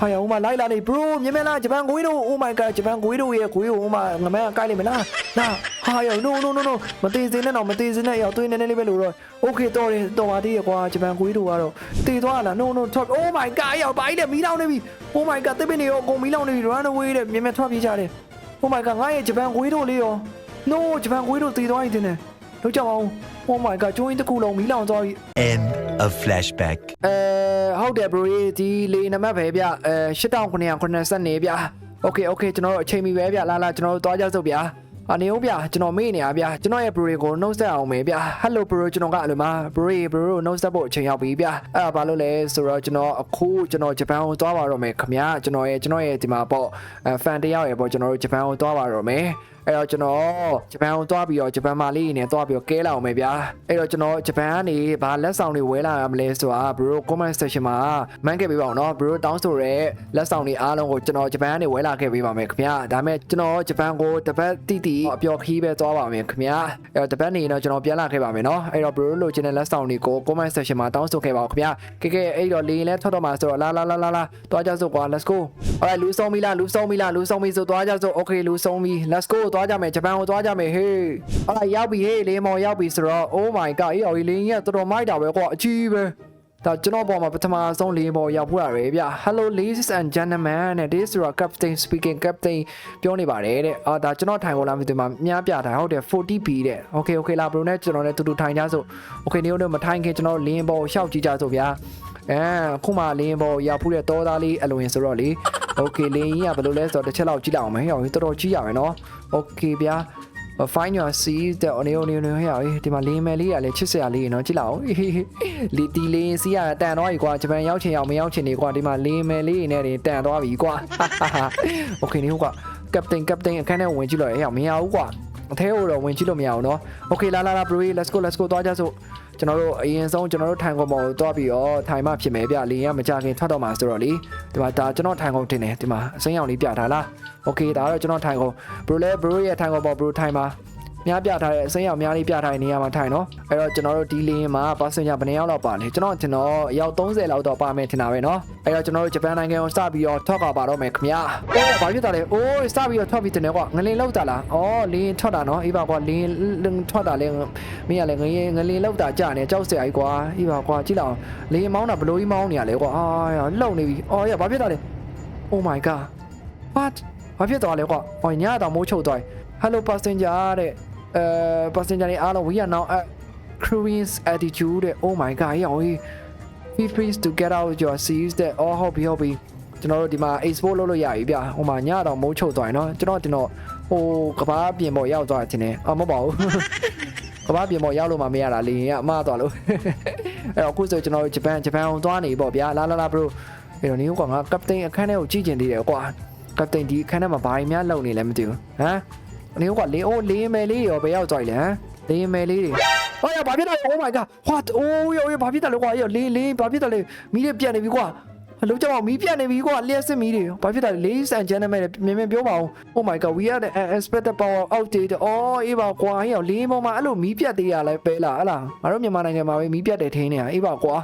ဟာရဟိုမှာလိုက်လာနေ bro မြင်မလားဂျပန်ကိုရီးတို့ oh my god ဂျပန်ကိုရီးတို့ရဲ့ကိုရီးဟိုမှာငမန်းကိုက်လိုက်မလားလာဟာရ no no no no မသေးစင်းနဲ့တော့မသေးစင်းနဲ့ရောက်သွေးနေနေလေးပဲလို့တော့ okay တော်တယ်တော်ပါသေးရကွာဂျပန်ကိုရီးတို့ကတော့တေသွားလား no no ထွက် oh my god ရောက်ပါ E တဲ့မီးလောင်နေပြီ oh my god တစ်ပင်းနေရောအကုန်မီးလောင်နေပြီ run away တဲ့မြင်မြထွက်ပြေးကြတယ် oh my god ငါရဲ့ဂျပန်ကိုရီးတို့လေးရော no ဂျပန်ကိုရီးတို့တေသွားရင်တင်တယ်လောက်ကြအောင် oh my god ကျိုးရင်းတစ်ခုလုံးမီးလောင်သွားပြီ End a flashback အဲဟုတ်တယ် bro ဒီလေနံပါတ်ပဲဗျအဲ8980နေဗျ okay okay ကျွန်တော်တို့အချိန်မီပဲဗျလာလာကျွန်တော်တို့သွားကြစို့ဗျာအနေဦးဗျာကျွန်တော်မေ့နေရဗျာကျွန်တော်ရဲ့ bro ကိုနှုတ်ဆက်အောင်မယ်ဗျာ hello bro ကျွန်တော်ကအလိုမှာ bro bro ကိုနှုတ်ဆက်ဖို့အချိန်ရောက်ပြီဗျာအဲ့ဒါဘာလို့လဲဆိုတော့ကျွန်တော်အခုကျွန်တော်ဂျပန်ကိုသွားပါတော့မယ်ခင်ဗျာကျွန်တော်ရဲ့ကျွန်တော်ရဲ့ဒီမှာပေါ့ fan တယောက်ရဲ့ပေါ့ကျွန်တော်တို့ဂျပန်ကိုသွားပါတော့မယ် အဲ့တော့ကျွန်တော်ဂျပန်ကိုသွားပြီးတော့ဂျပန်မာလေးနေသွားပြီးတော့ကဲလာအောင်မယ်ဗျာအဲ့တော့ကျွန်တော်ဂျပန်ကနေဘာလက်ဆောင်တွေဝဲလာရမလဲဆိုတာ bro comment section မှာမှန်းခဲ့ပေးပါအောင်နော် bro တောင်းဆိုရဲလက်ဆောင်တွေအားလုံးကိုကျွန်တော်ဂျပန်ကနေဝဲလာခဲ့ပေးပါမယ်ခင်ဗျာဒါပေမဲ့ကျွန်တော်ဂျပန်ကိုတစ်ပတ်တိတိအပျော်ခီးပဲသွားပါမယ်ခင်ဗျာအဲ့တော့တစ်ပတ်နေတော့ကျွန်တော်ပြန်လာခဲ့ပါမယ်နော်အဲ့တော့ bro လိုချင်တဲ့လက်ဆောင်တွေကို comment section မှာတောင်းဆိုခဲ့ပါအောင်ခင်ဗျာကဲကဲအဲ့တော့လေရင်လဲထွက်တော့မှာဆိုတော့လာလာလာလာလာသွားကြစို့ကွာ let's go ဟဲ့လူဆုံးပြီလားလူဆုံးပြီလားလူဆုံးပြီဆိုသွားကြစို့ okay လူဆုံးပြီ let's go သွားကြမယ်ဂျပန်ကိုသွားကြမယ် hey ဟာရောက်ပြီ hey လေမော်ရောက်ပြီဆိုတော့ oh my god အေးအော်ဒီလေရင်ကတော်တော်မိုက်တာပဲကွာအကြီးပဲဒါကျွန်တော်ပေါ်မှာပထမဆုံးလေးပေါ်ရောက်ဖူးတာပဲဗျ Hello ladies and gentlemen နဲ့ this is your captain speaking captain ပြောနေပါတယ်တဲ့အာဒါကျွန်တော်ထိုင်ပေါ်လာပြီဒီမှာမြားပြတာဟုတ်တယ် 40p တဲ့ Okay okay လာဘရိုနဲ့ကျွန်တော်နဲ့တူတူထိုင်ကြစို့ Okay နေတော့မထိုင်ခင်ကျွန်တော်လင်းပေါ်ရှောက်ကြည့်ကြစို့ဗျာ အဲခုမှလင်းပေါ်ရောက်ဖူးတဲ့တောသားလေးအလွင်ဆိုတော့လေ Okay လင်းကြီးကဘယ်လိုလဲဆိုတော့တစ်ချက်လောက်ကြည့်လိုက်အောင်မယ်ဟောတော်တော်ကြီးရမယ်နော် Okay ဗျာ find your seat တဲ့ on on on ဟဲ့ဒီမှာလင်းမယ်လေးကလည်းချစ်စရာလေးနော်ကြည့်လောက်လီတီလင်းစီးရတန်သွားပြီကွာဂျပန်ရောက်ချင်ရောက်မရောက်ချင်နေကွာဒီမှာလင်းမယ်လေးနဲ့တန်သွားပြီကွာ Okay နေဟုတ်ကွာ captain captain အခန်းထဲဝင်ကြည့်လို့ဟဲ့မရဘူးကွာအထဲတော့ဝင်ကြည့်လို့မရဘူးနော် Okay လာလာလာ bro let's go let's go သွားကြစို့ ကျွန်တော်တို့အရင်ဆုံးကျွန်တော်တို့ထိုင်ကုန်ပေါ်ကိုသွားပြီးတော့ထိုင်မှဖြစ်မယ်ဗျလင်းရမကြခင်ထွက်တော့မှာဆိုတော့လေဒီမှာဒါကျွန်တော်ထိုင်ကုန်တင်တယ်ဒီမှာအစိမ်းရောင်လေးပြထားလား Okay ဒါတော့ကျွန်တော်ထိုင်ကုန် bro လဲ bro ရဲ့ထိုင်ကုန်ပေါ် bro ထိုင်ပါ များပြထားတဲ့အစိမ်းရောင်များလေးပြထားတဲ့နေရာမှာထိုင်နော်အဲ့တော့ကျွန်တော်တို့ဒီလင်းမှာ passenger ဘယ်နှစ်ယောက်လောက်ပါလဲကျွန်တော်ကျွန်တော်အယောက်30လောက်တော့ပါမယ်ထင်တာပဲနော်အဲ့တော့ကျွန်တော်တို့ဂျပန်နိုင်ငံကိုစပြီးတော့ထွက်ခွာပါတော့မယ်ခင်ဗျာအိုးဘာဖြစ်တာလဲအိုးစပြီးတော့ထွက်ပြီးတင်တယ်ကွာငလင်လောက်တာလားအော်လင်းထွက်တာနော်အေးပါကွာလင်းလင်းထွက်တာလဲမင်းကလည်းငရင်ငလင်လောက်တာကြာနေကြောက်စရာကြီးကွာအေးပါကွာကြည့်လောက်လင်းမောင်းတာဘလို့ကြီးမောင်းနေရလဲကွာအာလှုပ်နေပြီအော်ရဘာဖြစ်တာလဲ Oh my god what ဘာဖြစ်သွားလဲကွာဟောညတော့မိုးချုပ်သွားပြီ Hello passenger တဲ့ အဲ passenger တွေအားလုံး we are now at cruise altitude တဲ့ Oh my god ရောင်ကြီး feel free to get out your seats တဲ့ Oh ဟုတ်ပြီဟုတ်ပြီကျွန်တော်တို့ဒီမှာ export လုပ်လို့ရပြီဗျဟိုမှာညတော့မိုးချုပ်သွားရင်เนาะကျွန်တော်တင်တော့ဟိုကဘာပြင်ပေါ်ရောက်သွားတယ်အမဟုတ်ပါဘူး ကဘာပြင်ပေါ်ရောက်လို့မှမရတာလေရင်ကအမှားသွားလို့အဲ့တော့အခုဆိုကျွန်တော်တို့ဂျပန်ဂျပန်ကိုသွားနေပေါ့ဗျာလာလာလာ bro အဲ့တော့နေကွာငါကပတိန်အခန်းထဲကိုကြည့်ကျင်သေးတယ်ကွာကပတိန်ဒီအခန်းထဲမှာဘာတွေများလုပ်နေလဲမသိဘူးဟမ် နေကွာလင်းအိုးလင်းမယ်လေးရောဘယ်ရောက်သွားလဲဟမ်လင်းမယ်လေးတွေဟောရဘာဖြစ်တာလဲ Oh my god what အိုးရောဘာဖြစ်တာလဲကွာရောလင်းလင်းဘာဖြစ်တာလဲမီးတွေပြတ်နေပြီကွာအလုံးကြောင်မီးပြတ်နေပြီကွာလျှက်စစ်မီးတွေဘာဖြစ်တာလဲ ladies and gentlemen မြင်မြင်ပြောပါဦး Oh my god we are the unexpected power outage အော်အေးပါကွာဟေ့ရောလင်းပေါ်မှာအဲ့လိုမီးပြတ်သေးရလဲပဲလားဟလားငါတို့မြန်မာနိုင်ငံမှာပဲမီးပြတ်တယ်ထင်းနေတာအေးပါကွာ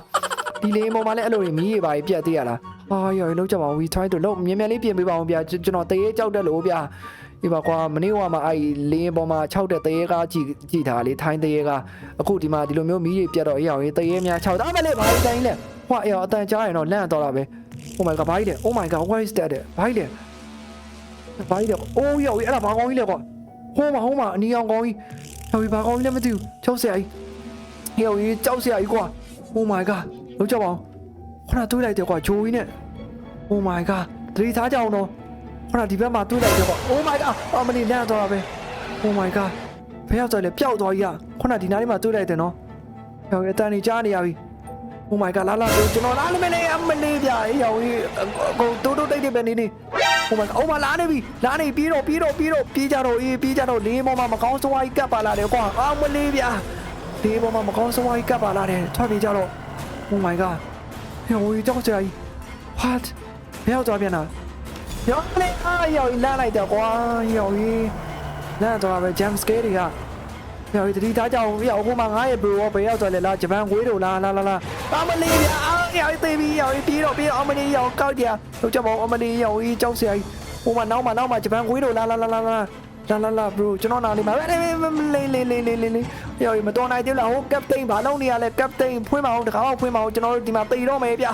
ဒီလင်းပေါ်မှာလည်းအဲ့လိုတွေမီးတွေပါပြတ်သေးရလားအာရောလုံးကြပါဦး we try to လုံးမြင်မြင်လေးပြင်ပေးပါအောင်ဗျာကျွန်တော်တရေကြောက်တယ်လို့ဗျာ ဒီပါကွာမနေ့ကမှအဲ့လင်းပေါ်မှာ6တဲ့တရေကားကြည့်ကြည့်ထားလေထိုင်းတရေကားအခုဒီမှာဒီလိုမျိုးမီးတွေပြတ်တော့အေးရောတရေများ6တာမလေးဘာလို့တိုင်းလဲဟွာအေးရောအတန်ကြားရင်တော့လန့်တော့တာပဲ Oh my god ဘာကြီးလဲ Oh my god what is that ဘာကြီးလဲဘာကြီးလဲအိုးရောအဲ့ဒါဘာကောင်းကြီးလဲကွာဟိုးမဟိုးမအနီအောင်ကောင်းကြီးဟိုဘာကောင်းကြီးလဲမသိဘူးကြောက်စရာကြီးဟေးဟိုကြောက်စရာကြီးကွာ Oh my god လုံးကြောက်ပါအောင်ခဏတွေးလိုက်တယ်ကွာဂျိုးကြီးနဲ့ Oh my god သတိထားကြအောင်တော့ ခဏဒီဘက်မှာတွေးလိုက်တယ်ကွာ Oh my god အမလီလန့်သွားတာပဲ Oh my god ဖះဆိုလဲပျောက်သွားကြီးอ่ะခဏဒီနားလေးမှာတွေးလိုက်တယ်နော်ဟောအတန်နေကြားနေရပြီ Oh my god လာလာကျွန်တော်လာလို့မနေအမလေးဗျာအေးရောင်ကြီးကိုတိုးတိုးတိတ်တိတ်ပဲနေနေ Oh my god အိုးမလာနေပြီလာနေပြီးတော့ပြီးတော့ပြီးတော့ပြေးကြတော့အေးပြေးကြတော့လေးပေါ်မှာမကောင်းစဝါးကြီးကပ်ပါလာတယ်ကွာအမလေးဗျာလေးပေါ်မှာမကောင်းစဝါးကြီးကပ်ပါလာတယ်ထွက်ပြေးကြတော့ Oh my god ဟဲ့ဟိုကြောက်စရာကြီး What ဘယ်ရောက်သွားပြန်တာ ရောင်းလေအားရောင်ကြီးလမ်းလိုက်တော့ကွာရောင်ကြီးလမ်းတော့ပဲ jump scare တွေက။ဟိုတတိသားကြောင်ပြဟိုမှာငါရဲ့ bro ဘယ်ရောက်သွားလဲလားဂျပန်ကွေးတို့လားလားလားလား။အမလေးဗျာရောင်သေးပြီရောင်ပြေးတော့ပြေးအမလေးရောင်ကောက်ကြလောက်ကြပါဦးအမလေးရောင်ကြီးကြောက်စရာကြီးဟိုမှာနောက်မှာနောက်မှာဂျပန်ခွေးတို့လာလာလာလာလာလာလာလာ bro ကျွန်တော်နားလေးမှာလေးလေးလေးလေးလေးလေးရောင်မတော်နိုင်သေးလားဟို captain ဘာလုပ်နေရလဲ captain ဖွင့်မအောင်တခါတော့ဖွင့်မအောင်ကျွန်တော်တို့ဒီမှာတေတော့မယ်ဗျ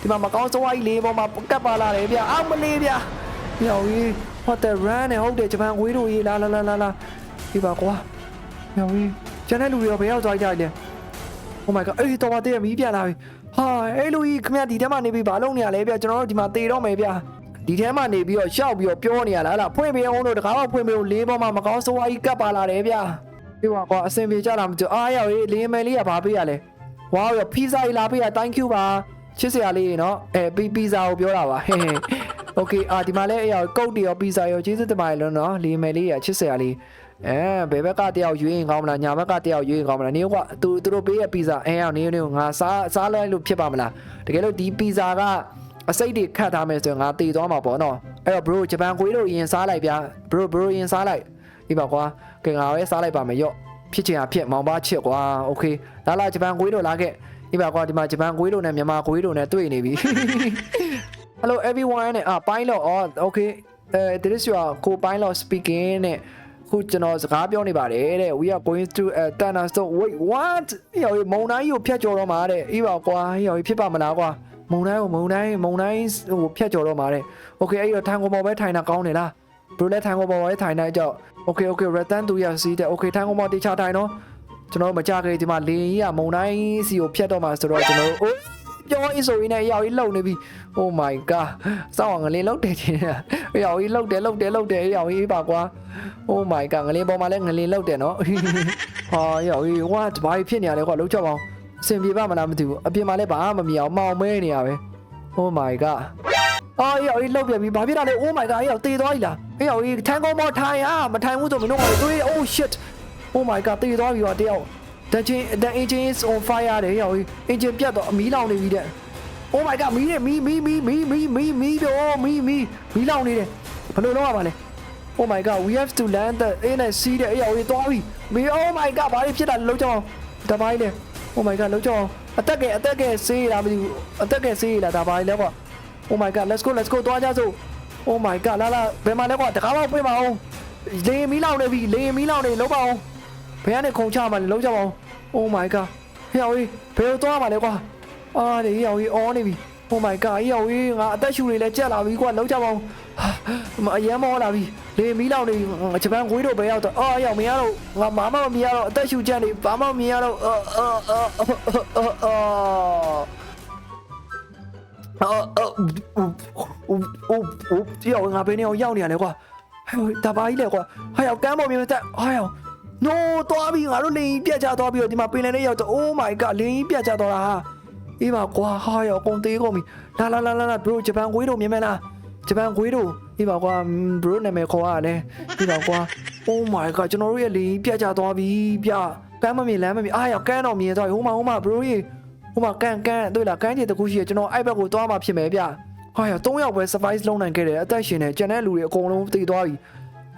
ဒီမှာမကောင်းဆုံးအကြီးလေးပေါ်မှာကပ်ပါလာတယ်ဗျအမလေးဗျရောင်ကြီး what the run နဲ့ဟုတ်တယ်ဂျပန်ခွေးတို့ကြီးလာလာလာလာလာဒီပါကွာရောင်ကြီးကျန်တဲ့လူတွေရောဘယ်ရောက်သွားကြလဲ Oh my god အေးတော်ပါသေးရမီးပြန်လာပြီဟာအဲ့လိုကြီးခမရဒီထဲမှာနေပြီးဘာလုပ်နေရလဲဗျကျွန်တော်တို့ဒီမှာတေတော့မယ်ဗျဒီထဲမှာနေပြီးတော့ရှောက်ပြီးတော့ပြောနေရလားလားဖွင့်ပေးအောင်လို့တကားတော့ဖွင့်ပေးလို့လေးပေါ်မှာမကောင်းဆိုးဝါးကြီးကပ်ပါလာတယ်ဗျဒီပါကွာအစင်ပြေကြတာမသိဘူးအားရောက်ရေးလေးမယ်လေးကဘာပေးရလဲဝါးရောပီဇာကြီးလာပေးရ thank you ပါ ချစ်စရာလေးနော်အဲပီပီဇာကိုပြောတာပါဟဲ့ဟဲ့ okay အာဒီမှာလည်းအရာကုတ်တီရောပီဇာရောကျေးဇူးတင်ပါတယ်လို့နော်လေးမယ်လေးရချစ်စရာလေးအဲဘယ်ဘက်ကတယောက်ရွေးရင်ကောင်းမလားညာဘက်ကတယောက်ရွေးရင်ကောင်းမလားနေကသူသူတို့ပေးရပီဇာအဲအောင်နေနေငါစားစားလိုက်လို့ဖြစ်ပါမလားတကယ်လို့ဒီပီဇာကအစိတ်တွေခတ်ထားမယ်ဆိုရင်ငါတည်သွားမှာပေါ့နော်အဲ့တော့ bro ဂျပန်ခွေးတို့ရင်စားလိုက်ဗျာ bro bro ရင်စားလိုက်ဒီပါကွာကဲငါပဲစားလိုက်ပါမယ်ရော့ဖြစ်ချင်တာဖြစ်မောင်ပါချစ်ကွာ okay လာလာဂျပန်ခွေးတို့လာခဲ့ ဒီပါကွာဒီမှာဂျပန်ခွေးတို့နဲ့မြန်မာခွေးတို့နဲ့တွေ့နေပြီ Hello everyone နဲ့အာ pilot oh okay အဲ this is your co-pilot speaking နဲ့ခုကျွန်တော်စကားပြောနေပါတယ်တဲ့ we are going to uh, Tana so wait what ရောမုံတိုင်းကိုဖျက်ကျော်တော့မှာတဲ့အေးပါကွာရောဖြစ်ပါမလားကွာမုံတိုင်းကိုမုံတိုင်းမုံတိုင်းဟိုဖျက်ကျော်တော့မှာတဲ့ okay အဲ့တော့ထိုင်ကုန်ပေါ်ပဲထိုင်တာကောင်းနေလားဘယ်လဲထိုင်ကုန်ပေါ်ပဲထိုင်နိုင်ကြောက် okay okay return to your seat တဲ့ okay ထိုင်ကုန်ပေါ်တေချာထိုင်တော့ ကျွန်တော်မကြခဲ့ဒီမှာလေရင်ကြီးကမုံတိုင်းစီကိုဖျက်တော့မှာဆိုတော့ကျွန်တော်တို့ပြောအဆိုရင်းနဲ့ရောက်ကြီးလှုပ်နေပြီ Oh my god စောင်းငလင်းလှုပ်တယ်ချင်းရောက်ကြီးလှုပ်တယ်လှုပ်တယ်လှုပ်တယ်ရောက်ကြီးပါကွာ Oh my god ငလင်းပေါ်မှာလည်းငလင်းလှုပ်တယ်နော်ဟာရောက်ကြီး what ဘာဖြစ်နေရလဲကွာလှုပ်ချက်အောင်အဆင်ပြေပါမလားမသိဘူးအပြင်မှာလည်းဘာမှမမြင်အောင်မောင်မဲနေရပဲ Oh my god အော်ရောက်ကြီးလှုပ်ပြန်ပြီဘာဖြစ်တာလဲ Oh my god ရောက်တေးသွားပြီလားအေးရောက်ကြီးထိုင်ကောင်းမထိုင်အားမထိုင်ဘူးဆိုမင်းတို့ကတွေး Oh shit Oh my god တေးသွားပြီပါတယောက်တချင် the engine is on fire တဲ့ရောက်ကြီး engine ပြတ်တော့အမီးလောင်နေပြီတဲ့ Oh my god မီးနေမီးမီးမီးမီးမီးမီးမီးတော့မီးမီးမီးလောင်နေတယ်ဘယ်လိုလုပ်ရမှာလဲ Oh my god we have to land the အေးနဲ့စီးတဲ့အေးအောင်သွားပြီမီး Oh my god ဘာဖြစ်တာလဲလုံးချောင်းတပိုင်းလေ Oh my god လုံးချောင်းအသက်ကဲအသက်ကဲစေးရမသိဘူးအသက်ကဲစေးရလားဒါပါလဲကွာ Oh my god let's go let's go သွားကြစို့ Oh my god လာလာဘယ်မှာလဲကွာတကားတော့ပြေးပါအောင်လေမီးလောင်နေပြီလေမီးလောင်နေလုံးပါအောင် ဘယ်ကနေခုံချမှာလဲလုံးချပါအောင် Oh my god ဟဲ့အောင်ဘယ်လိုသွားမှာလဲကွာအာဒီရောက်ကြီးအော်နေပြီ Oh my god ရောက်ကြီးငါအသက်ရှူတွေလည်းကြက်လာပြီကွာလုံးကြပါအောင်မအရန်မောလာပြီလေမီးလောင်နေဂျပန်ဂွေးတို့ပဲရောက်တော့အော်ရောက်မရတော့ငါမမမမြင်ရတော့အသက်ရှူကြက်နေဘာမှမမြင်ရတော့အော်အော်အော်အော်အော်အော်အော်အိုးအိုးအိုးဒီရောက်ငါဘယ်နေအောင်ရောက်နေရလဲကွာဟဲ့တပါကြီးလေကွာဟာရောက်ကမ်းပေါ်မြင်တဲ့ဟာရောက် no သွားပြီငါတို့လင်းကြီးပြတ်ကျသွားပြီးတော့ဒီမှာပင်လယ်ထဲရောက်တော့ oh my god လင်းကြီးပြတ်ကျသွားတာဟာအေးပါကွာဟာရောအကုန်သေးကုန်ပြီလာလာလာလာလာ bro ဂျပန်ခွေးတို့မြင်မလားဂျပန်ခွေးတို့အေးပါကွာ bro နာမည်ခေါ်ရတယ်အေးပါကွာ oh my god ကျွန်တော်တို့ရဲ့လေပြတ်ကျသွားပြီပြကမ်းမမြင်လမ်းမမြင်အားရောကမ်းတော့မြင်သွားပြီဟိုမှာဟိုမှာ bro ရေဟိုမှာကမ်းကမ်းတွေ့လားကမ်းခြေတစ်ခုရှိရကျွန်တော်အဲ့ဘက်ကိုသွားမှဖြစ်မယ်ဗျဟာရော၃ယောက်ပဲ surprise လုံးနိုင်ခဲ့တယ်အသက်ရှင်နေကျန်တဲ့လူတွေအကုန်လုံးတည်သွားပြီ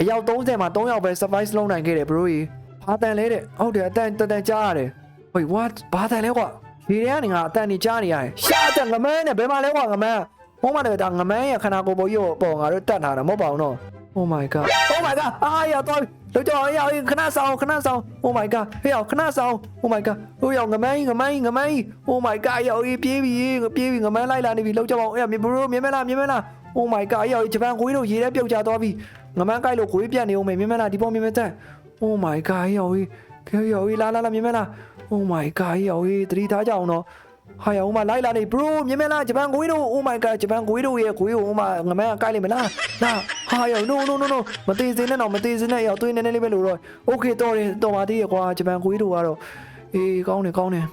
အယောက်30မှာ3ယောက်ပဲ surprise လုံးနိုင်ခဲ့တယ် bro ရေဘာတန်လဲတဲ့ဟုတ်တယ်အတန်တန်ကြားရတယ် wait what ဘာတန်လဲကွာဒီထဲကနေငါအတန်နေကြားနေရတယ်ရှာတဲ့ငမန်းနဲ့ဘယ်မှာလဲကွာငမန်းဟောမှာလည်းဒါငမန်းရဲ့ခန္ဓာကိုယ်ပေါ်ရုပ်ပေါ်ငါတို့တတ်ထားတာမဟုတ်ပါဘူးနော် Oh my god Oh my god အာရတော့လို့ကြောင်ရအောင်ခဏဆောင်ခဏဆောင် Oh my god ဟေ့အောင်ခဏဆောင် Oh my god ဟိုရောက်ငမန်းငမန်းငမန်း Oh my god ရောက်ပြေးပြီပြေးပြီငမန်းလိုက်လာနေပြီလို့ကြောင်အေးမြင်ဘရိုမြင်မလားမြင်မလား Oh my god ရောက်ဂျပန်ကိုင်းတို့ရေထဲပြုတ်ကျသွားပြီ ငမန်းကိုက်လို့ကိုင်းပြတ်နေအောင်မြင်မလားဒီပေါ်မြင်မတဲ့ Oh my god ရောက်ခဲရောက်လာလာလာမြင်မလား Oh my god ရောက်တတိထားကြအောင်တော့ဟာရဦးမလိုက်လာနေ bro မြင်မလားဂျပန်ကိုင်းတို့ Oh my god ဂျပန်ကိုင်းတို့ရဲ့ကိုင်းကိုမငမန်းကိုက်လိုက်မလားလာဟာရ no no no no မသေးစင်းနဲ့တော့မသေးစင်းနဲ့ရောက်သွင်းနေနေလေးပဲလို့တော့ Okay တော်တယ်တော်ပါသေးရဲ့ကွာဂျပန်ကိုင်းတို့ကတော့အေးကောင်းတယ်ကောင်းတယ်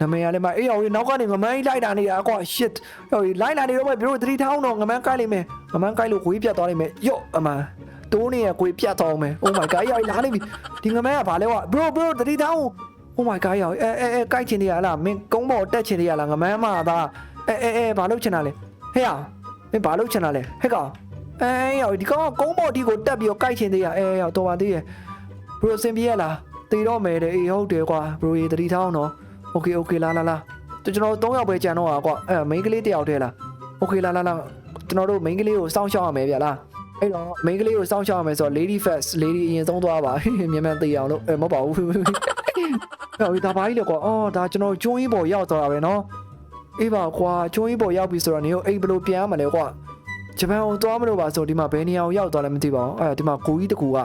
နမရလည်းမအေးရောက်နောက်ကနေငမန်းလိုက်တာနေတာကွာ shit ရောက်လိုက်လာနေတော့ပဲ bro တတိထားအောင်တော့ငမန်းကိုက်လိုက်မယ်ငမန်းကိုက်လို့ကိုင်းပြတ်သွားလိမ့်မယ်ယော့အမတိုးနေရကိုင်းပြတ်သွားမယ် Oh my god ရောက်လာနေပြီဒီငမန်းကဘာလဲကွာ bro bro တတိထားအောင် Oh my god ရောက်အဲအဲအဲကြိုက်ချင်နေရလားမင်းကုန်းပေါ်တက်ချင်နေရလားငမန်းမသားအဲအဲအဲဘာလုပ်ချင်တာလဲဟဲ့ရမင်းဘာလုပ်ချင်တာလဲဟဲ့ကောင်အဲရောက်ဒီကောင်ကကုန်းပေါ်ဒီကိုတက်ပြီးတော့ကြိုက်ချင်သေးရအဲရောက်တော်ပါသေးရဲ့ဘရိုစင်ပြေးရလားတေတော့မယ်တဲ့အေးဟုတ်တယ်ကွာဘရိုရေတတိထောင်းတော့ Okay okay လာလာလာ ကျွန်တော်တို့၃ယောက်ပဲကြံတော့တာကွာအဲမိန်းကလေးတစ်ယောက်တည်းလားโอเคလားလားလားကျွန်တော်တို့မိန်းကလေးကိုစောင့်ရှောက်ရမယ်ဗျာလားအဲ့တော့မိန်းကလေးကိုစောင့်ရှောက်ရမယ်ဆိုတော့ lady first lady အရင်ဆုံးသွားပါ မြန်မြန်သိအောင်လို့အဲမဟုတ်ပါဘူး ဟဲ့ဒါပါကြီးလေကွာအော်ဒါကျွန်တော်ကျွန်းကြီးပေါ်ရောက်သွားတာပဲနော်အေးပါကွာကျွန်းကြီးပေါ်ရောက်ပြီဆိုတော့နေကိုအိမ်ဘယ်လိုပြန်ရမလဲကွာဂျပန်ကိုသွားမလို့ပါဆိုဒီမှာဘယ်နေရာကိုရောက်သွားလဲမသိပါဘူးအဲဒီမှာကိုကြီးတကူက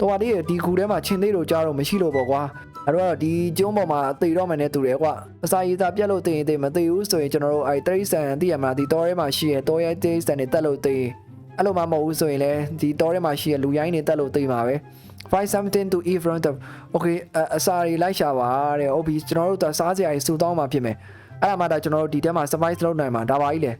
တော့တည်းဒီကူထဲမှာချင်းသေးလို့ကြားတော့မရှိလို့ပေါ့ကွာ အဲ့တော့ဒီကျွန်းပေါ်မှာတေတော့မယ်နဲ့တူတယ်ကွာအစာရည်သာပြက်လို့တေရင်တေမတေဘူးဆိုရင်ကျွန်တော်တို့အဲတရိษံသိရမှာဒီတောထဲမှာရှိရတောရဲတရိษံတွေတက်လို့တေအဲ့လိုမှမဟုတ်ဘူးဆိုရင်လည်းဒီတောထဲမှာရှိရလူရိုင်းတွေတက်လို့တေမှာပဲ find something to eat from the okay အစာရီလိုက်ရှာပါတဲ့ဟုတ်ပြီကျွန်တော်တို့ဒါစားစရာကြီးစုတောင်းမှဖြစ်မယ်အဲ့ဒါမှဒါကျွန်တော်တို့ဒီထဲမှာ surprise လုပ်နိုင်မှာဒါပါကြီးလေ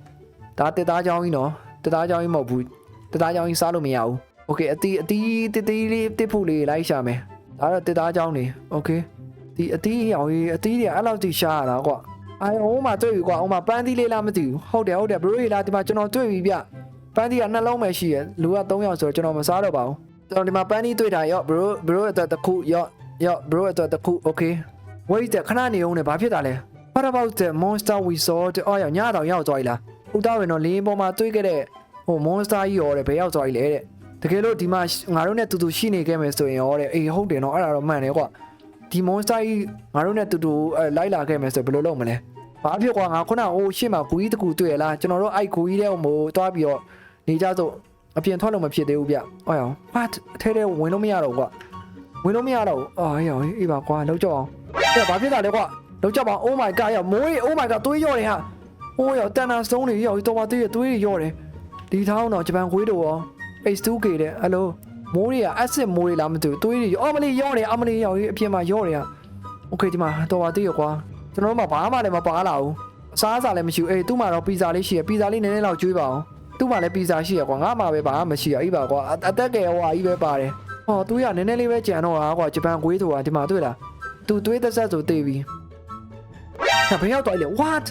ဒါတစ်သားချောင်းကြီးနော်တစ်သားချောင်းကြီးမဟုတ်ဘူးတစ်သားချောင်းကြီးစားလို့မရဘူး okay အတီးအတီးတစ်တီးလေးတစ်ဖို့လေးလိုက်ရှာမယ် ဒါတော့တစ်သားချောင်းနေ okay ဒီအတီးရောင်ကြီးအတီးတွေအဲ့လောက်ထိရှားရတာကွာအိုင်ဟိုမှာတွေ့ပြီကွာဟိုမှာပန်းသီးလေးလားမသိဘူးဟုတ်တယ်ဟုတ်တယ်ဘရိုရီလားဒီမှာကျွန်တော်တွေ့ပြီဗျပန်းသီးကနှလုံးပဲရှိရလူက3ယောက်ဆိုတော့ကျွန်တော်မစားတော့ပါဘူးကျွန်တော်ဒီမှာပန်းနီးတွေ့တာရော့ bro bro အတွက်တစ်ခုရော့ရော့ bro အတွက်တစ်ခု okay wait တဲ့ခဏနေအောင်နဲ့ဘာဖြစ်တာလဲ what about the monster we saw တဲ့အော်ညတော့ရောက်သွားပြီလားဥသားဝင်တော့လင်းပေါ်မှာတွေ့ခဲ့တဲ့ဟို monster ကြီးရောတဲ့ဘယ်ရောက်သွားပြီလဲတဲ့ တကယ်လို့ဒီမှာငါတို့နဲ့တူတူရှိနေခဲ့မယ်ဆိုရင်ရောတဲ့အေးဟုတ်တယ်နော်အဲ့ဒါတော့မှန်တယ်ကွာဒီ monster ကြီးငါတို့နဲ့တူတူအဲလိုက်လာခဲ့မယ်ဆိုဘယ်လိုလုပ်မလဲဘာဖြစ်ကွာငါခုနကဟိုရှေ့မှာဂူကြီးတကူတွေ့ရလားကျွန်တော်တို့အဲ့ဂူကြီးတဲ့ဟိုတွားပြီးတော့နေကြစို့အပြင်ထွက်လို့မဖြစ်သေးဘူးဗျ။အော်ရော what အထဲထဲဝင်လို့မရတော့ဘူးကွာ။ဝင်လို့မရတော့ဘူး။အော်ရောအေးပါကွာလောက်ကြအောင်။အဲ့ဘာဖြစ်တာလဲကွာ။လောက်ကြပါ Oh my god ရောမိုးရေ Oh my god သွေးရော့တယ်ဟာ။ဟိုးရောတန်တာဆုံးနေရောတော်ပါသေးရသွေးရော့တယ်။ဒီထောင်းတော့ဂျပန်ခွေးတို့ရော H2K တဲ့အဲ့လိုမိုးတွေက acid မိုးတွေလားမသိဘူးသွေးတွေအော်မလေးရော့တယ်အမလေးရော့အပြင်မှာရော့တယ်ဟာ။ Okay ဒီမှာတော်ပါသေးရကွာ။ကျွန်တော်တို့မှဘာမှလည်းမပါလာဘူး။အစားအစာလည်းမရှိဘူး။အေးသူ့မှာတော့ပီဇာလေးရှိရပီဇာလေးနည်းနည်းလောက်ကျွေးပါအောင်။သူ့မှာလည်းပီဇာရှိရကွာငါမှပဲဘာမှမရှိရအေးပါကွာအအသက်ကယ်ဟိုဟာကြီးပဲပါတယ်ဟောသူရနည်းနည်းလေးပဲကြံတော့တာကွာဂျပန်ကွေးဆိုတာဒီမှာတွေ့လားသူသွေးသက်သက်ဆိုတေးပြီဒါဘယ်ရောက်သွားလဲ what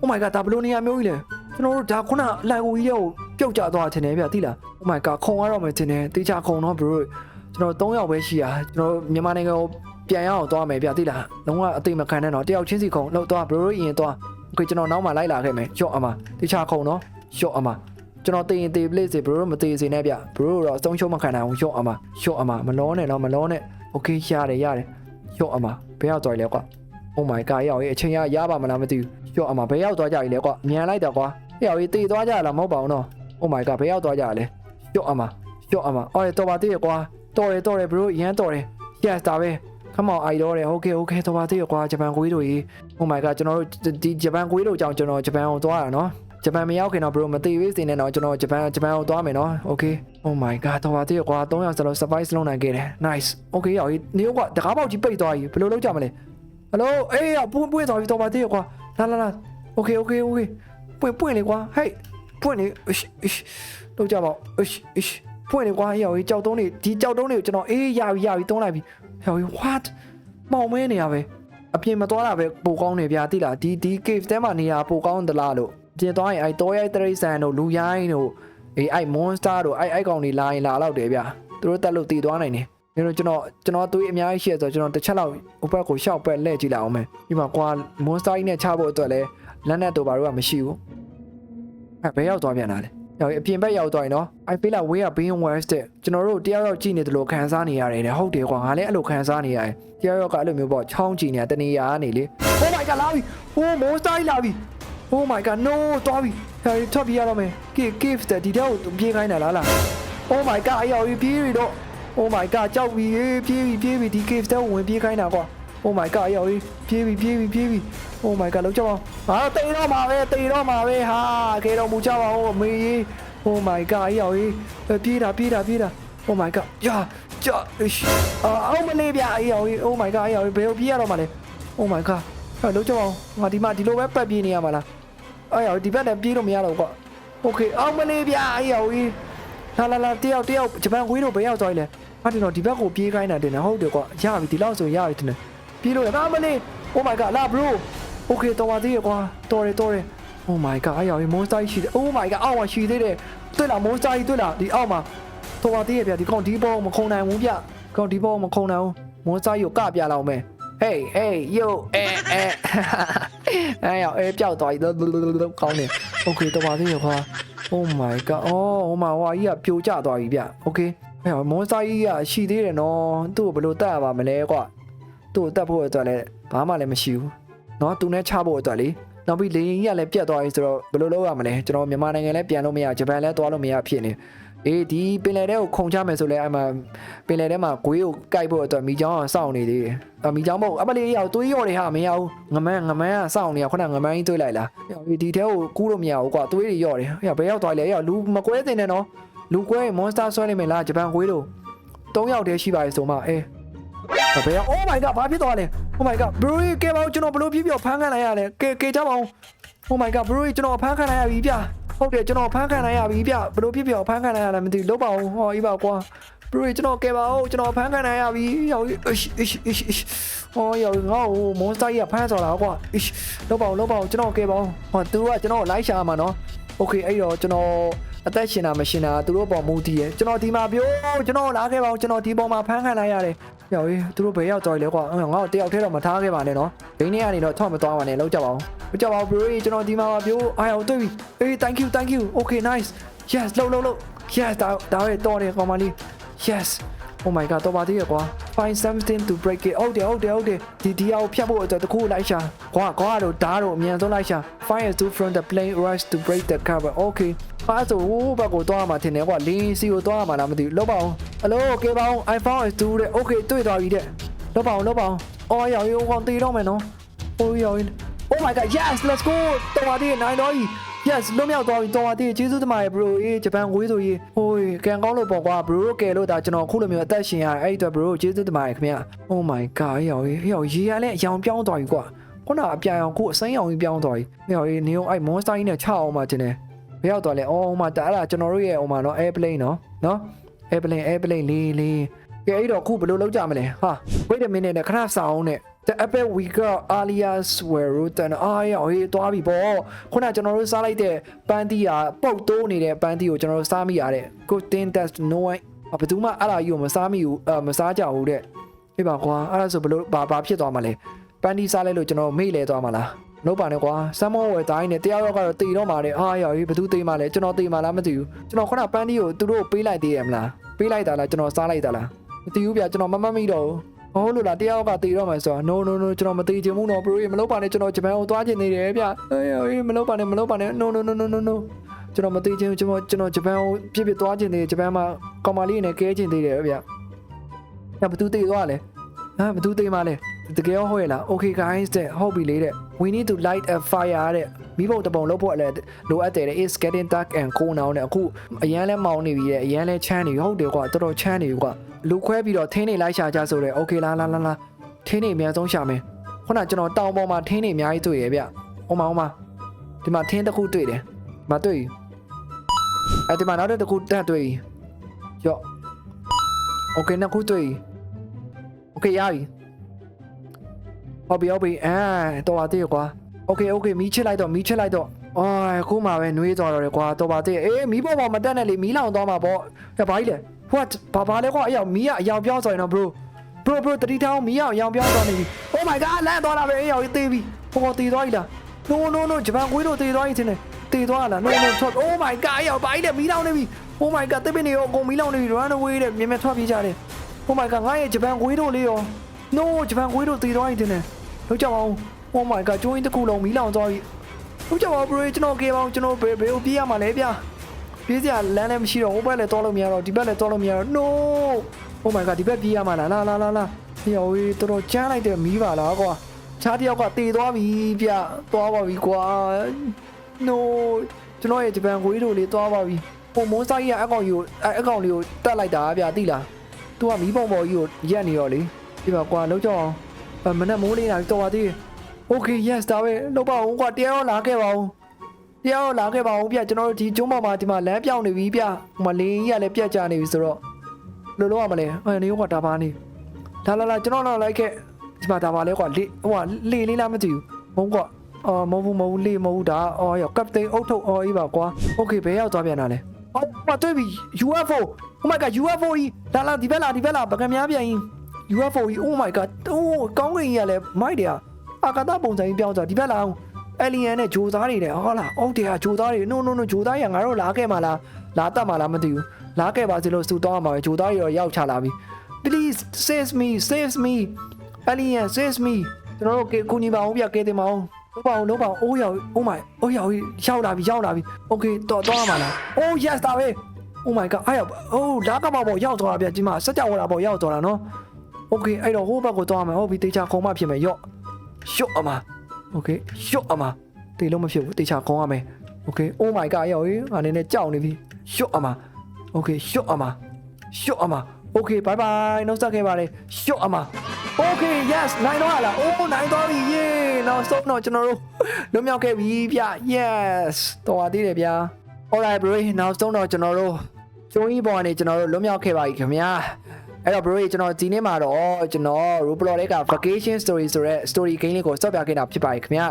oh my god ဒါဘလို့နေရာမျိုးကြီးလဲကျွန်တော်တို့ဒါခုနလိုင်ကိုကြီးရဲ့ကို ပြုတ်ကျသွားတယ်ထင်တယ်ဗျသိလား oh my god ခုံရတော့မယ်ထင်တယ်တေချာခုံတော့ bro ကျွန်တော်၃ယောက်ပဲရှိရကျွန်တော်မြန်မာနိုင်ငံကိုပြန်ရအောင်သွားမယ်ဗျသိလားလုံးဝအသိမခံနဲ့တော့တယောက်ချင်းစီခုံလောက်သွား bro ရင်သွား okay ကျွန်တော်နောက်မှလိုက်လာခဲ့မယ်ရော့အမတေချာခုံတော့ရော့အမ ကျွန်တော်တည်ရင်တည်ပလေးစေဘရိုမတည်စေနဲ့ဗျဘရိုတော့အဆုံးရှုံးမခံနိုင်အောင်ရော့အမရော့အမမလောနဲ့တော့မလောနဲ့โอเคရတယ်ရတယ်ရော့အမဘယ်ရောက်သွားလဲကွာ Oh my god ရောက်ရေးအချိန်ရရပါမလားမသိဘူးရော့အမဘယ်ရောက်သွားကြပြီလဲကွာမြန်လိုက်တော့ကွာရောက်ရေးတည်သွားကြလားမဟုတ်ပါဘူးနော် Oh my god ဘယ်ရောက်သွားကြလဲရော့အမရော့အမအော်ရတော်ပါသေးရကွာတော်ရတော်ရဘရိုရန်တော်ရ Yes ဒါပဲ Come on အိုက်တော့တယ် Okay Okay တော်ပါသေးရကွာဂျပန်ကိုကြီးတို့ကြီး Oh my god ကျွန်တော်တို့ဒီဂျပန်ကိုကြီးတို့ကြောင့်ကျွန်တော်ဂျပန်ကိုသွားတာနော်ဂျပန်မရောက်ခင်တော့ bro မသိသေးစင်နဲ့တော့ကျွန်တော်ဂျပန်ဂျပန်ကိုသွားမယ်နော် okay oh my god တော့ပါသေးကွာ3ယောက်စလုံး surprise လုပ်နိုင်ခဲ့တယ် nice okay ရောက်နေကွာတကားပေါက်ကြီးပိတ်သွားပြီဘယ်လိုလုပ်ကြမလဲ hello အေးပွင့်ပွင့်သွားပြီတော့ပါသေးကွာလာလာလာ okay okay okay ပွင့်ပွင့်လေကွာ hey ပွင့်လေ ish ish လုပ်ကြပါဦး ish ish ပွင့်လေကွာရောက်ကြောက်တုံးနေဒီကြောက်တုံးတွေကိုကျွန်တော်အေးရပြီရပြီတုံးလိုက်ပြီရောက် what မောင်မဲနေရပဲအပြင်မသွားတာပဲပိုကောင်းနေဗျာတိလားဒီဒီ cave ထဲမှာနေရပိုကောင်းသလားလို့ပြင်သွားရင်အဲ့တောရိုက်တရိษံတို့လူရိုင်းတို့အေးအဲ့ monster တို့အဲ့အဲ့ကောင်တွေလာရင်လာတော့တယ်ဗျသူတို့တက်လို့တည်သွားနိုင်တယ်ဒါတော့ကျွန်တော်ကျွန်တော်သွေးအများကြီးရှိရဆိုတော့ကျွန်တော်တစ်ချက်လောက်ဥပတ်ကိုရှောက်ပက်လှည့်ကြည့်လိုက်အောင်မယ်ဒီမှာကွာ monster ကြီးနဲ့ချဖို့အတွက်လဲလက်နဲ့တို့ဘာတို့ကမရှိဘူး အဲ့ဘယ်ရောက်သွားပြန်တာလဲရောက်အပြင်ဘက်ရောက်သွားရင်နော် I feel like we are being wasted ကျွန်တော်တို့တယောက်ယောက်ကြည့်နေတယ်လို့ခံစားနေရတယ်တဲ့ဟုတ်တယ်ကွာငါလည်းအဲ့လိုခံစားနေရတယ်တယောက်ယောက်ကအဲ့လိုမျိုးပေါ့ချောင်းကြည့်နေတာတနေရာကနေလေ Oh my god လာပြီ Oh monster ကြီးလာပြီ Oh my god no တော်ပြီဟဲ့ထွက်ပြေးရတော့မယ် give give တဲ့ဒီတော့ပြေးခိုင်းတာလားလား Oh my god အယောပြေးပြီတော့ Oh my god ကြောက်ပြီပြေးပြီပြေးပြီဒီ give တဲ့ဝင်ပြေးခိုင်းတာကွာ Oh my god ရောက်ပြီပြေးပြီပြေးပြီပြေးပြီ Oh my god လောက်ကြပါဟာတိတ်တော့မှာပဲတိတ်တော့မှာပဲဟာခဲတော်မူကြပါဦးမေကြီး Oh my god ရောက်ပြီပြေးတာပြေးတာပြေးတာ Oh my god ယာကြာအောင်မလေးဗျာအေးအောင် Oh my god အေးအောင်ဘယ်လိုပြေးရတော့မှာလဲ Oh my god ဟာလောက်ကြပါငါဒီမှာဒီလိုပဲပတ်ပြေးနေရမှာလားအေးအောင်ဒီဘက်နဲ့ပြေးလို့မရတော့ဘူးကွာ Okay အောင်မလေးဗျာအေးအောင်လာလာလာတယောက်တယောက်ဂျပန်ဝေးတော့ဘယ်ရောက်သွားလဲအဲ့တော့ဒီဘက်ကိုပြေးခိုင်းတာတင်တယ်ဟုတ်တယ်ကွာရပြီဒီလောက်ဆိုရပြီတင်တယ် ပြေးလို့ရငါမလေး Oh my god လာ bro Okay တော်ပါသေးရကွာတော်တယ်တော်တယ် Oh my god အရာကြီး monster ကြီးရှိတယ် Oh my god အောက်မှာရှိသေးတယ်တွေ့လား monster ကြီးတွေ့လားဒီအောက်မှာတော်ပါသေးရဗျာဒီကောင်ဒီဘောမခုံနိုင်ဘူးဗျကောင်ဒီဘောမခုံနိုင်ဘူး monster ကြီးကိုကပြလောက်မယ် Hey hey yo အဲအဲအဲရောအဲပျောက်သွားပြီကောင်းနေ Okay တော်ပါသေးရခွာ Oh my god အော်ဟိုမှာဟွာကြီးကပြိုကျသွားပြီဗျ Okay အဲ monster ကြီးကရှိသေးတယ်နော်သူ့ကိုဘယ်လိုတတ်ရပါမလဲကွာ သူ့ကိုတတ်ဖို့အတွက်လည်းဘာမှလည်းမရှိဘူးနော်သူနဲ့ချဖို့အတွက်လေနောက်ပြီးလေရင်ကြီးကလည်းပြတ်သွားပြီဆိုတော့ဘယ်လိုလုပ်ရမလဲကျွန်တော်မြန်မာနိုင်ငံလည်းပြန်လို့မရဂျပန်လည်းသွားလို့မရဖြစ်နေအေးဒီပင်လယ်ထဲကိုခုန်ချမယ်ဆိုလဲအဲ့မှာပင်လယ်ထဲမှာဂွေးကိုကိုက်ဖို့အတွက်မိချောင်းကစောင့်နေသေးတယ်အမိချောင်းမဟုတ်အမလေးရောက်သွေးရော်တွေဟာမရဘူးငမန်းငမန်းကစောင့်နေရခုနငမန်းကြီးတွေးလိုက်လားဒီထဲကိုကူးလို့မရဘူးကွာသွေးတွေရော်တယ်ဟဲ့ဘယ်ရောက်သွားလဲဟဲ့လူမကွဲတင်နဲ့နော်လူကွဲမွန်စတာဆွဲနေမယ်လားဂျပန်ဂွေးတို့၃ယောက်တည်းရှိပါလေဆိုမှအေး ဘယ်ရောက် Oh my god ဘာဖြစ်သွားလဲ Oh my god bro ကဲပါဦးကျွန်တော်ဘလို့ပြပြဖမ်းခံလိုက်ရလဲကဲကဲကြပါဦး Oh my god bro ကျွန်တော်ဖမ်းခံလိုက်ရပြီဗျဟုတ်တယ်ကျွန်တော်ဖမ်းခံလိုက်ရပြီဗျဘလို့ပြပြဖမ်းခံလိုက်ရလဲမသိလို့ပါအောင်ဟောအေးပါကွာ bro ကျွန်တော်ကဲပါဦးကျွန်တော်ဖမ်းခံလိုက်ရပြီရောက်အရှအရှအရှဟောရောက်ငါ့ကိုမွန်စတာကြီးကဖမ်းသွားတာကွာအရှလို့ပါအောင်လို့ပါအောင်ကျွန်တော်ကဲပါဦးဟောသူကကျွန်တော်လိုက်ရှာမှာနော် Okay အဲ့တော့ကျွန်တော်အသက်ရှင်တာမရှင်တာသူတို့ပေါ်မူတည်ရယ်ကျွန်တော်ဒီမှာပြောကျွန်တော်လာခဲ့ပါဦးကျွန်တော်ဒီပေါ်မှာဖမ်းခံလိုက်ရတယ် ရောက်ရေးသူတို့ဘယ်ရောက်သွားလဲကွာငါ့ကိုတယောက်တည်းတော့မထားခဲ့ပါနဲ့နော်ဘိန်းထဲကနေတော့ထွက်မသွားပါနဲ့လောက်ကြပါဦးမကြပါဘူး bro ကျွန်တော်ဒီမှာပါပြောအားအောင်တွေ့ပြီအေး thank you thank you okay nice yes လောက်လောက်လောက် yes ဒါဒါရဲတော်တယ်ကောင်မလေး yes oh my god တော့ပါသေးရကွာ find something to break it ဟုတ်တယ်ဟုတ်တယ်ဟုတ်တယ်ဒီဒီအောင်ဖြတ်ဖို့အတွက်တခုလိုက်ရှာကွာကွာတော့ဓာတ်တော့အမြန်ဆုံးလိုက်ရှာ find a tool from the plane rush to break the cover okay ပါဆိုဟိုဘက်ကိုသွားမှာထင်တယ်ကွာလင်းစီကိုသွားမှာလားမသိဘူးလောက်ပါအောင်ဟယ်လိုကဲပါအောင် i found a tool တဲ့ okay တွေ့သွားပြီတဲ့လောက်ပါအောင်လောက်ပါအောင်အော်ရောင်ရောကောင်တေးတော့မယ်နော် oh ရောင် oh my god yes let's go တော်ပါသေးနိုင်တော့ yes လွတ်မြောက်သွားပြီတော်ပါသေးကျေးဇူးတင်ပါတယ် bro အေးဂျပန်ဝေးဆိုရေးဟိုးကန်ကောင်းလို့ပေါ့ကွာ bro ကဲလို့ဒါကျွန်တော်ခုလိုမျိုးအသက်ရှင်ရတယ်အဲ့ဒီအတွက် bro ကျေးဇူးတင်ပါတယ်ခင်ဗျ oh my god ရောင်ရောင်ရေရလဲအယောင်ပြောင်းသွားပြီကွာခုနအပြာရောင်ကိုအစိမ်းရောင်ကြီးပြောင်းသွားပြီရောင်နေအောင်အဲ့ monster ကြီးနဲ့ချအောင်မှတင်တယ်ဘယ်ရောက်သွားလဲအော်ဟိုမှာဒါအဲ့ဒါကျွန်တော်တို့ရဲ့ဟိုမှာနော် airplane နော်နော် airplane airplane လေးလေးကဲအဲ့တော့ခုဘယ်လိုလုပ်ကြမလဲဟာ wait a minute နဲ့ခဏစောင်းနဲ့ the apple we got alias were rotten အားရဟေးသွားပြီပေါ့ခုနကျွန်တော်တို့စားလိုက်တဲ့ပန်းတီးကပုတ်တိုးနေတဲ့ပန်းတီးကိုကျွန်တော်တို့စားမိရတဲ့ good thing that no one ဘယ်သူမှအဲ့ဒါကြီးကိုမစားမိဘူးအမစားကြဘူးတဲ့အေးပါကွာအဲ့ဒါဆိုဘလို့ဘာဘာဖြစ်သွားမှာလဲပန်းတီးစားလိုက်လို့ကျွန်တော်မေ့လဲသွားမှာလားနှုတ်ပါနဲ့ကွာဆမ်မောဝယ်တိုင်းနဲ့တရားရောက်ကတော့တေတော့မှာတဲ့အားရဟေးဘယ်သူတေးမှာလဲကျွန်တော်တေးမှာလားမသိဘူးကျွန်တော်ခုနပန်းတီးကိုသူတို့ပေးလိုက်သေးရမလားပေးလိုက်တာလားကျွန်တော်စားလိုက်တာလားမသိဘူးဗျကျွန်တော်မမတ်မိတော့ဘူး ဟုတ်လို့လားတရားကတေတော့မယ်ဆိုတော့ no no no ကျွန်တော်မတေချင်ဘူးနော် bro မလုပ်ပါနဲ့ကျွန်တော်ဂျပန်ကိုသွားချင်နေတယ်ဗျအေးအေးမလုပ်ပါနဲ့မလုပ်ပါနဲ့ no no no no no no ကျွန်တော်မတေချင်ကျွန်တော်ကျွန်တော်ဂျပန်ကိုပြစ်ပြသွားချင်နေတယ်ဂျပန်မှာကောင်မလေးနဲ့ကဲချင်သေးတယ်ဗျညဘသူတေသွားလဲဟမ်ဘသူတေမှလဲတကယ်ဟုတ်ရဲ့လား okay guys တဲ့ဟုတ်ပြီလေတဲ့ we need to light a fire တဲ့မိဘတပုံလုပ်ဖို့လည်းလိုအပ်တယ်တဲ့ it's getting dark and cold now တဲ့အခုအရန်လဲမောင်းနေပြီတဲ့အရန်လဲချမ်းနေပြီဟုတ်တယ်ကွာတော်တော်ချမ်းနေပြီကွာ လူခွဲပြီးတော့ထင်းနေလိုက်ရှာကြဆိုတဲ့ okay လားလားလားလားထင်းနေအများဆုံးရှာမယ်ခုနကျွန်တော်တောင်ပေါ်မှာထင်းနေအများကြီးတွေ့ရဗျဟိုမှာဟိုမှာဒီမှာထင်းတစ်ခုတွေ့တယ်မတွေ့ဘူးအဲ့ဒီမှာနောက်တစ်ခုတက်တွေ့ရော့ okay နှစ်ခုတွေ့ okay ရပြီဟုတ်ပြီဟုတ်ပြီအဲတော်ပါသေးကွာ okay okay မီးချစ်လိုက်တော့မီးချစ်လိုက်တော့အော်ခုမှပဲနှွေးသွားတော့တယ်ကွာတော်ပါသေးအေးမီးပေါ်ပေါ်မတက်နဲ့လေမီးလောင်သွားမှာပေါ့ဟဲ့ဘာကြီးလဲ what ဘာဘာလဲကွာအယောင်မီးကအယောင်ပြောင်းဆိုရင်တော့ bro bro bro တတိထောင်းမီးကအယောင်ပြောင်းသွားနေပြီ oh my god လန့်သွားတာပဲအယောင်ကြီးသေးပြီဟောတေးသွားပြီလား no no no ဂျပန်ကွေးတို့တေးသွားပြီတင်တယ်တေးသွားလား no no ထွက် oh my god အယောင်ဘာကြီးလဲမီးလောင်နေပြီ oh my god တစ်ပင်းနေရောအကုန်မီးလောင်နေပြီ run away တဲ့မြင်မြင်ထွက်ပြေးကြတယ် oh my god ငါရဲ့ဂျပန်ကွေးတို့လေးရော no ဂျပန်ကွေးတို့တေးသွားပြီတင်တယ်လောက်ကြပါဦး oh my god ကျိုးရင်တစ်ခုလုံးမီးလောင်သွားပြီလောက်ကြပါဦး bro ကျွန်တော်ကေပါအောင်ကျွန်တော်ဘယ်ဘယ်ကိုပြေးရမှာလဲဗျာ ပြေးစရာလမ်းလည်းမရှိတော့ဟိုဘက်လည်းတောလို့မရတော့ဒီဘက်လည်းတောလို့မရတော့ no oh my god ဒီဘက်ပြေးရမှာလားလာလာလာလာဟေးဟိုတော်တော်ချမ်းလိုက်တဲ့မီးပါလားကွာခြားတယောက်ကတေသွားပြီဗျသွားပါပြီကွာ no ကျွန်တော်ရဲ့ဂျပန်ကိုကြီးတို့လေးသွားပါပြီပုံမွန်ဆိုင်ရအကောင်ကြီးကိုအကောင်လေးကိုတက်လိုက်တာဗျသိလား तू ကမီးပုံပေါ်ကြီးကိုရက်နေရောလေဒီပါကွာလောက်ကြအောင်မနဲ့မိုးလေးလာတော်ပါသေး Okay yes ဒါပဲလောက်ပါအောင်ကွာတရားရောလာခဲ့ပါအောင် တရားရောလာခဲ့ပါအောင်ဗျကျွန်တော်တို့ဒီကျုံးပေါ်မှာဒီမှာလမ်းပြောင်းနေပြီဗျဟိုမှာလင်းကြီးကလည်းပြတ်ကျနေပြီဆိုတော့လို့လို့ရမလဲအဲနေရောကဒါပါနေလာလာလာကျွန်တော်တော့လိုက်ခဲ့ဒီမှာဒါပါလဲကွာလေဟိုကလေလေးလားမသိဘူးမဟုတ်ကွာအော်မဟုတ်ဘူးမဟုတ်ဘူးလေမဟုတ်ဘူးဒါအော်ရောကပ်တိန်အုတ်ထုတ်အော်ကြီးပါကွာ Okay ဘယ်ရောက်သွားပြန်တာလဲအော်မတွေ့ပြီ UFO Oh my god UFO ကြီးလာလာဒီဘက်လာဒီဘက်လာပကံများပြန်ရင် UFO ကြီး Oh my god အိုးကောင်းကင်ကြီးကလည်းမိုက်တယ်အာကာသပုံစံကြီးပြောင်းသွားဒီဘက်လာအောင် အလီယန်နဲ့ဂျိုသားတွေတဲ့ဟုတ်လားအော်တရားဂျိုသားတွေ no no no ဂျိုသားရငါတို့လာခဲ့မှာလားလာတတ်မှာလားမသိဘူးလာခဲ့ပါစေလို့စူတောင်းရမှာပဲဂျိုသားတွေတော့ရောက်ချလာပြီ please save me save me alien save me ကျွန်တော်တို့ကူညီပါအောင်ဗျကဲတင်ပါအောင်လုံးပါအောင်လုံးပါအောင်အိုးရောက် oh my အိုးရောက်ရောက်လာပြီရောက်လာပြီ okay တော့တော့မှာလား oh yes ဒါပဲ oh my god အဲ့ဟိုလာကမောက်ပေါ်ရောက်သွားတာဗျဒီမှာစက်ကြဝဠာပေါ်ရောက်သွားတာနော် okay အဲ့တော့ဟိုဘက်ကိုသွားမယ်ဟုတ်ပြီတေချာခုံမဖြစ်မယ်ရော့ရှော့အမ okay ရှော့အမတေလုံးမဖြစ်ဘူးတေချာခုံရမယ် okay oh my god ရောက်ရေးအနေနဲ့ကြောက်နေပြီရှော့အမ okay ရှော့အမရှော့အမ okay bye bye နောက်ဆက်ခဲ့ပါလေရှော့အမ okay yes နိုင်တော့လား oh နိုင်တော့ပြီ yay နောက်ဆုံးတော့ကျွန်တော်တို့လွတ်မြောက်ခဲ့ပြီဗျ yes တော်သေးတယ်ဗျာ alright bro နောက်ဆုံးတော့ကျွန်တော်တို့ကျုံကြီးပေါ်ကနေကျွန်တော်တို့လွတ်မြောက်ခဲ့ပါပြီခင်ဗျာ အဲ့တော့ bro ကျွန်တော်ဒီနေ့မှာတော့ကျွန်တော် Roblox တွေက vacation story ဆိုတဲ့ story game လေးကိုစော့ပြခဲ့တာဖြစ်ပါတယ်ခင်ဗျာ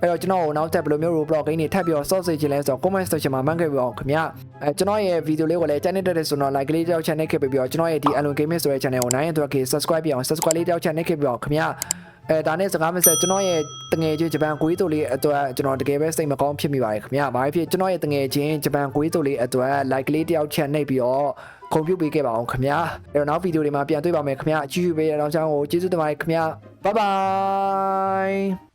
အဲ့တော့ကျွန်တော်ကိုနောက်ထပ်ဘယ်လိုမျိုး Roblox game တွေထပ်ပြီးတော့စော့စေချင်လဲဆိုတော့ comment section မှာမှန်းခဲ့ပြီးအောင်ခင်ဗျာအဲကျွန်တော်ရဲ့ video လေးကိုလည်း channel တက်တဲ့ဆိုတော့ like လေးတောက် channel ခဲ့ပြီးတော့ကျွန်တော်ရဲ့ဒီ Allen Gaming ဆိုတဲ့ channel ကိုနိုင်ရင်တော့ subscribe ပြအောင် subscribe လေးတောက် channel ခဲ့ပြီးတော့ခင်ဗျာအဲဒါနဲ့စကားမဆက်ကျွန်တော်ရဲ့တငယ်ချင်းဂျပန်ကိုေးတို့လေးအတွက်ကျွန်တော်တကယ်ပဲစိတ်မကောင်းဖြစ်မိပါတယ်ခင်ဗျာ။ဘာဖြစ်ကျွန်တော်ရဲ့တငယ်ချင်းဂျပန်ကိုေးတို့လေးအတွက် like လေးတယောက်ချက်နှိပ်ပြီး တော့ခုံပြုတ်ပေးခဲ့ပါအောင်ခင်ဗျာ။အဲ့တော့နောက်ဗီဒီယိုတွေမှာပြန်တွေ့ပါမယ်ခင်ဗျာ။အကြည့်ပေးရအောင်ချောင်းကိုကျေးဇူးတင်ပါတယ်ခင်ဗျာ။ Bye bye